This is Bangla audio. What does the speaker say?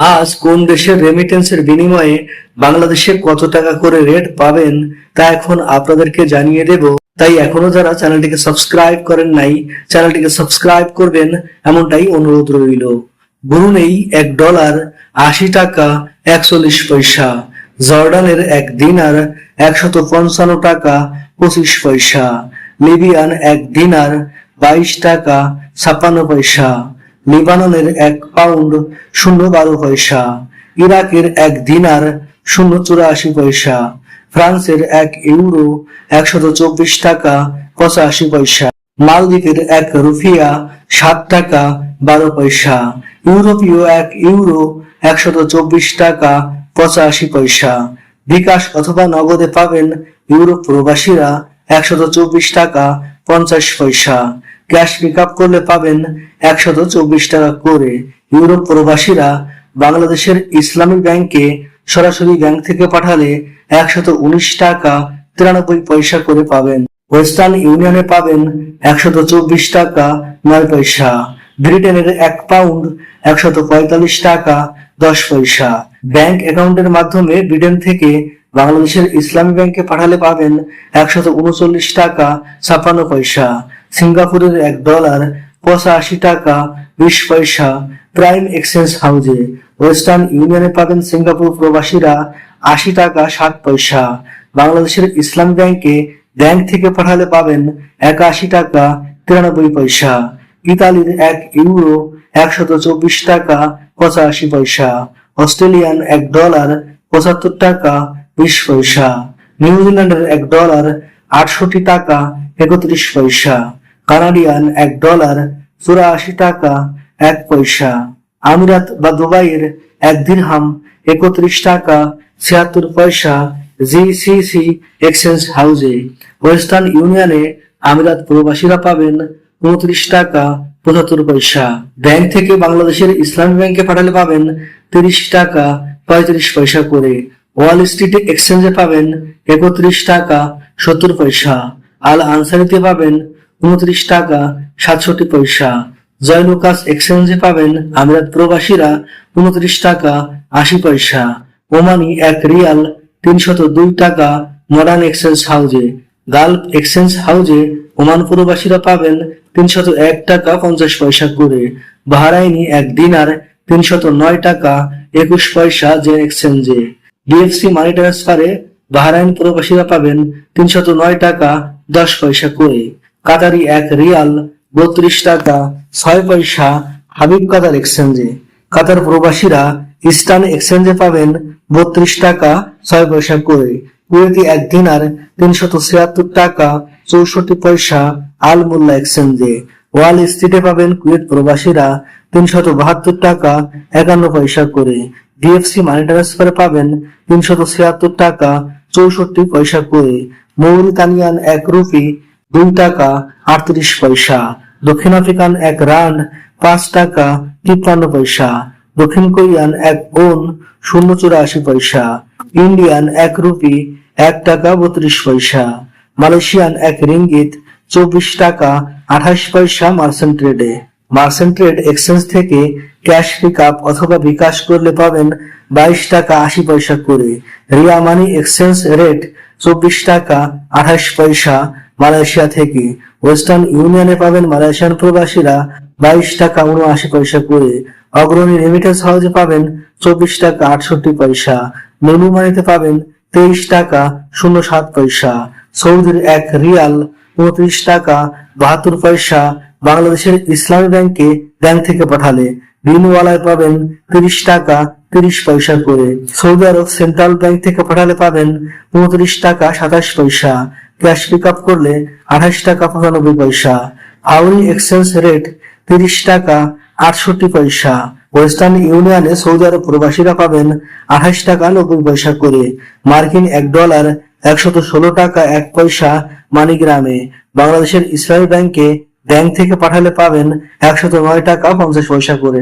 আজ কোন দেশের রেমিটেন্সের বিনিময়ে বাংলাদেশে কত টাকা করে রেট পাবেন তা এখন আপনাদেরকে জানিয়ে দেব। তাই এখনও যারা চ্যানেলটিকে সাবস্ক্রাইব করেন নাই, চ্যানেলটিকে সাবস্ক্রাইব করবেন, এমনটাই অনুরোধ রইল। ব্রুনেই এক ডলার আশি টাকা একচল্লিশ পয়সা, জর্ডানের এক দিনার একশত পঞ্চান্ন টাকা পঁচিশ পয়সা, লিবিয়ান এক দিনার বাইশ টাকা ছাপ্পান্ন পয়সা। লিবাননের এক পাউন্ড শূন্য বারো পয়সা, ইরাকের এক দিনার শূন্য চুরাশি পয়সা, ফ্রান্সের এক ইউরো একশত চব্বিশ টাকা পঁচাশি পয়সা, মালদ্বীপের এক রুফিয়া সাত টাকা বারো পয়সা, ইউরোপীয় এক ইউরো একশত চব্বিশ টাকা পঁচাশি পয়সা। বিকাশ অথবা নগদে পাবেন ইউরোপ প্রবাসীরা একশত চব্বিশ টাকা পঞ্চাশ পয়সা। ক্যাশ পিক করলে পাবেন একশত চব্বিশ টাকা করে। ইউরোপ প্রবাসীরা বাংলাদেশের ইসলামী ব্যাংকে সরাসরি ব্যাংক থেকে পাঠালে একশত উনিশ টাকা তিরানব্বই পয়সা করে পাবেন। ওয়েস্টার্ন ইউনিয়নে পাবেন একশত চব্বিশ টাকা নয় পয়সা। ব্রিটেনের এক পাউন্ড একশত পঁয়তাল্লিশ টাকা দশ পয়সা। ব্যাংক অ্যাকাউন্টের মাধ্যমে ব্রিটেন থেকে বাংলাদেশের ইসলামী ব্যাংকে পাঠালে পাবেন একশত উনচল্লিশ টাকা ছাপ্পান্ন পয়সা। সিঙ্গাপুরের এক ডলার পঁচাশি টাকা, বিশ পয়সা, প্রাইম এক্সচেঞ্জ হাউজে। ওয়েস্টার্ন ইউনিয়নে পাবেন সিঙ্গাপুর প্রবাসীরা আশি টাকা, ষাট পয়সা। বাংলাদেশের ইসলাম ব্যাংকে ব্যাংক থেকে পাঠালে পাবেন একাশি টাকা, তিরানব্বই পয়সা। ইতালির এক ইউরো একশত চব্বিশ টাকা, পঁচাশি পয়সা। অস্ট্রেলিয়ান এক ডলার পঁচাত্তর টাকা, বিশ পয়সা। নিউজিল্যান্ডের এক ডলার আটষট্টি টাকা একত্রিশ পয়সা। কানাডিয়ান এক ডলার, চুরাশি টাকা, এক পয়সা। আমিরাত বা দুবাইয়ের এক দিরহাম, একত্রিশ টাকা, ছিয়াত্তর পয়সা, জিসিসি এক্সচেঞ্জ হাউজে। ওয়েস্টার্ন ইউনিয়নে আমিরাত প্রবাসীরা পাবেন উনত্রিশ টাকা, পঁচাত্তর পয়সা। ব্যাংক থেকে বাংলাদেশের ইসলামী ব্যাংকে পাঠালে পাবেন তিরিশ টাকা, পঁয়ত্রিশ পয়সা করে। ওয়াল স্ট্রিট এক্সচেঞ্জে পাবেন একত্রিশ টাকা, সত্তর পয়সা। আল আনসারিতে পাবেন উনত্রিশ টাকা, সাতষট্টি পয়সা। জয়লুকাস এক্সচেঞ্জে পাবেন আমিরাত প্রবাসীরা উনত্রিশ টাকা, আশি পয়সা। ওমানি এক রিয়াল, তিনশত দুই টাকা, মডার্ন এক্সচেঞ্জ হাউজে। গালফ এক্সচেঞ্জ হাউজে ওমান প্রবাসীরা পাবেন তিনশত এক টাকা, পঞ্চাশ পয়সা করে। বাহারাইনি এক দিনার, তিনশত নয় টাকা, একুশ পয়সা যে এক্সচেঞ্জে। ডিএফসি মানি ট্রান্সফারে বাহারাইন প্রবাসীরা পাবেন তিনশত নয় টাকা, দশ পয়সা করে। কাতারি এক রিয়াল, বত্রিশ টাকা, ছয় পয়সা হাবিব কাতার এক্সচেঞ্জে। কাতার প্রবাসীরা ইস্টার্ন এক্সচেঞ্জে পাবেন বত্রিশ টাকা, ছয় পয়সা করে। কুয়েতি এক দিনার তিনশত ছিয়াত্তর টাকা, চৌষট্টি পয়সা আল মোল্লা এক্সচেঞ্জে। ওয়াল স্ট্রিটে পাবেন কুয়েত প্রবাসীরা তিনশত বাহাত্তর টাকা, একান্ন পয়সা করে। ডিএফসি মানি ট্রান্সফারে পাবেন তিনশত ছিয়াত্তর টাকা চৌষট্টি পয়সা করে মৌরিতানিয়ান এক রুপি, দুই টাকা, আটত্রিশ পয়সা। দক্ষিণ আফ্রিকান এক রান্ড পাঁচ টাকা, তিপ্পান্ন পয়সা। দক্ষিণ কোরিয়ান এক ওন শূন্য চুরাশি পয়সা। ইন্ডিয়ান এক রুপি, এক টাকা, বত্রিশ পয়সা। মালয়েশিয়ান এক রিঙ্গিত, চব্বিশ টাকা, আঠাশ পয়সা মার্সেন্ট ট্রেডে মার্সেন্ট ট্রেড এক্সচেঞ্জ থেকে ক্যাশ পিক আপ অথবা বিকাশ করলে পাবেন বাইশ টাকা আশি পয়সা করে। রিয়া মানি এক্সচেঞ্জ রেট চব্বিশ টাকা আঠাশ পয়সা মালয়েশিয়া থেকে। ওয়েস্টার্ন ইউনিয়নে পাবেন মালয়েশিয়ান প্রবাসীরা বাইশ টাকা উনআশি পয়সা করে। অগ্রণী রেমিটেন্স হাউসে পাবেন চব্বিশ টাকা আটষট্টি পয়সা। মেনু মানিতে পাবেন তেইশ টাকা শূন্য সাত পয়সা। সৌদির এক রিয়াল উনত্রিশ টাকা বাহাত্তর পয়সা বাংলাদেশের ইসলামী ব্যাংকে ব্যাংক থেকে পাঠালে ঋণওয়ালায় পাবেন তিরিশ টাকা তিরিশ পয়সা করে। সৌদি আরব সেন্ট্রাল ব্যাংক থেকে পাঠালে পাবেন উনত্রিশ টাকা সাতাশ পয়সা। ক্যাশ পিক আপ করলে আঠাশ টাকা পঁচানব্বই পয়সা। আউরি এক্সচেঞ্জ রেট তিরিশ টাকা আটষট্টি পয়সা। ওয়েস্টার্ন ইউনিয়নে সৌদি আরব প্রবাসীরা পাবেন আঠাশ টাকা নব্বই পয়সা করে। মার্কিন এক ডলার একশত ষোলো টাকা এক পয়সা মানিগ্রামে। বাংলাদেশের ইসলামী ব্যাংকে ব্যাংক থেকে পাঠালে পাবেন একশত নয় টাকা পঞ্চাশ পয়সা করে।